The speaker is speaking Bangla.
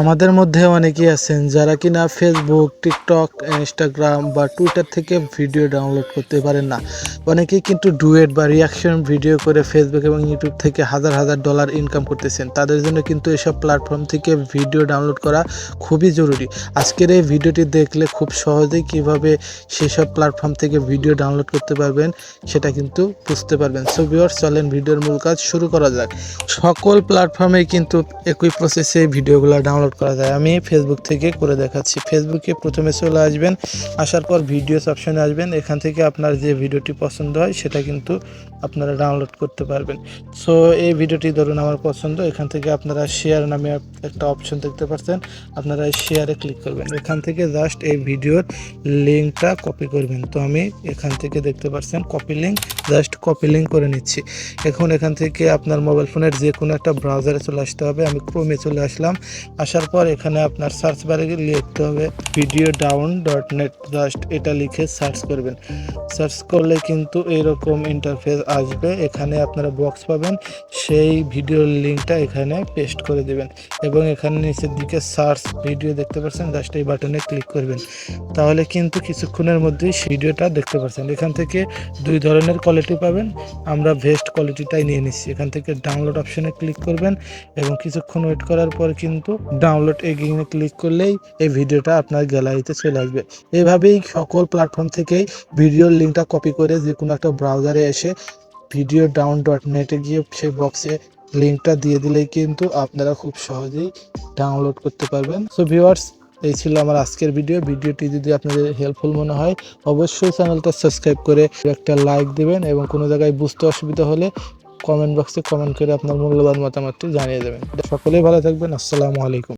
আমাদের মধ্যে অনেকেই আছেন যারা কিনা ফেসবুক টিকটক ইনস্টাগ্রাম বা টুইটার থেকে ভিডিও ডাউনলোড করতে পারেন না। অনেকেই কিন্তু ডুয়েট বা রিয়াকশন ভিডিও করে ফেসবুক এবং ইউটিউব থেকে হাজার হাজার ডলার ইনকাম করতেছেন। তাদের জন্য কিন্তু এসব প্ল্যাটফর্ম থেকে ভিডিও ডাউনলোড করা খুবই জরুরি। আজকের এই ভিডিওটি দেখলে খুব সহজেই কীভাবে সেসব প্ল্যাটফর্ম থেকে ভিডিও ডাউনলোড করতে পারবেন সেটা কিন্তু বুঝতে পারবেন। সো ভিউয়ার্স চলেন ভিডিওর মূল কাজ শুরু করা যাক। সকল প্ল্যাটফর্মে কিন্তু একই প্রসেসে ভিডিওগুলো ডাউনলোড করা যায়। আমি ফেসবুক থেকে করে দেখাচ্ছি। ফেসবুকে প্রথমে চলে আসবেন। আসার পর ভিডিওস অপশনে আসবেন। এখান থেকে আপনার যে ভিডিওটি পছন্দ হয়, সেটা কিন্তু আপনারা ডাউনলোড করতে পারবেন। সো এই ভিডিওটি ধরুন আমার পছন্দ। এখান থেকে আপনারা শেয়ার নামে একটা অপশন দেখতে পাচ্ছেন। আপনারা শেয়ারে ক্লিক করবেন। এখান থেকে জাস্ট এই ভিডিওর লিঙ্কটা কপি করবেন। তো আমি এখান থেকে দেখতে পাচ্ছেন copy link just copy link করে নিচ্ছি। এখন এখান থেকে আপনার মোবাইল ফোনের যে কোনো একটা ব্রাউজারে চলে আসতে হবে। আমি ক্রোমে চলে আসলাম। পর এখানে আপনার সার্চ বারে লিখতে হবে video down dot net just এটা লিখে সার্চ করবেন। সার্চ করলে কিন্তু এরকম ইন্টারফেস আসবে। এখানে আপনারা বক্স পাবেন। সেই ভিডিওর লিঙ্কটা এখানে পেস্ট করে দেবেন এবং এখানে নিচের দিকে সার্চ ভিডিও দেখতে পাচ্ছেন জাস্ট এই বাটনে ক্লিক করবেন। তাহলে কিন্তু কিছুক্ষণের মধ্যেই ভিডিওটা দেখতে পাচ্ছেন এখান থেকে দুই ধরনের কোয়ালিটি পাবেন। আমরা ভেস্ট কোয়ালিটিটাই নিয়ে নিচ্ছি। এখান থেকে ডাউনলোড অপশনে ক্লিক করবেন এবং কিছুক্ষণ ওয়েট করার পর কিন্তু ডাউনলোড এগিয়ে ক্লিক করলেই এই ভিডিওটা আপনার গ্যালারিতে চলে আসবে। এভাবেই সকল প্ল্যাটফর্ম থেকেই ভিডিওর লিঙ্কটা কপি করে যে কোনো একটা ব্রাউজারে এসে ভিডিও ডাউন ডট নেটে গিয়ে সেই বক্সে লিঙ্কটা দিয়ে দিলেই কিন্তু আপনারা খুব সহজেই ডাউনলোড করতে পারবেন। সো ভিউয়ার্স এই ছিল আমার আজকের ভিডিও ভিডিওটি যদি আপনাদের হেল্পফুল মনে হয়, অবশ্যই চ্যানেলটা সাবস্ক্রাইব করে একটা লাইক দেবেন এবং কোনো জায়গায় বুঝতে অসুবিধা হলে কমেন্ট বক্সে কমেন্ট করে আপনার মূল্যবান মতামতটি জানিয়ে দেবেন। সকলেই ভালো থাকবেন। আসসালামু আলাইকুম।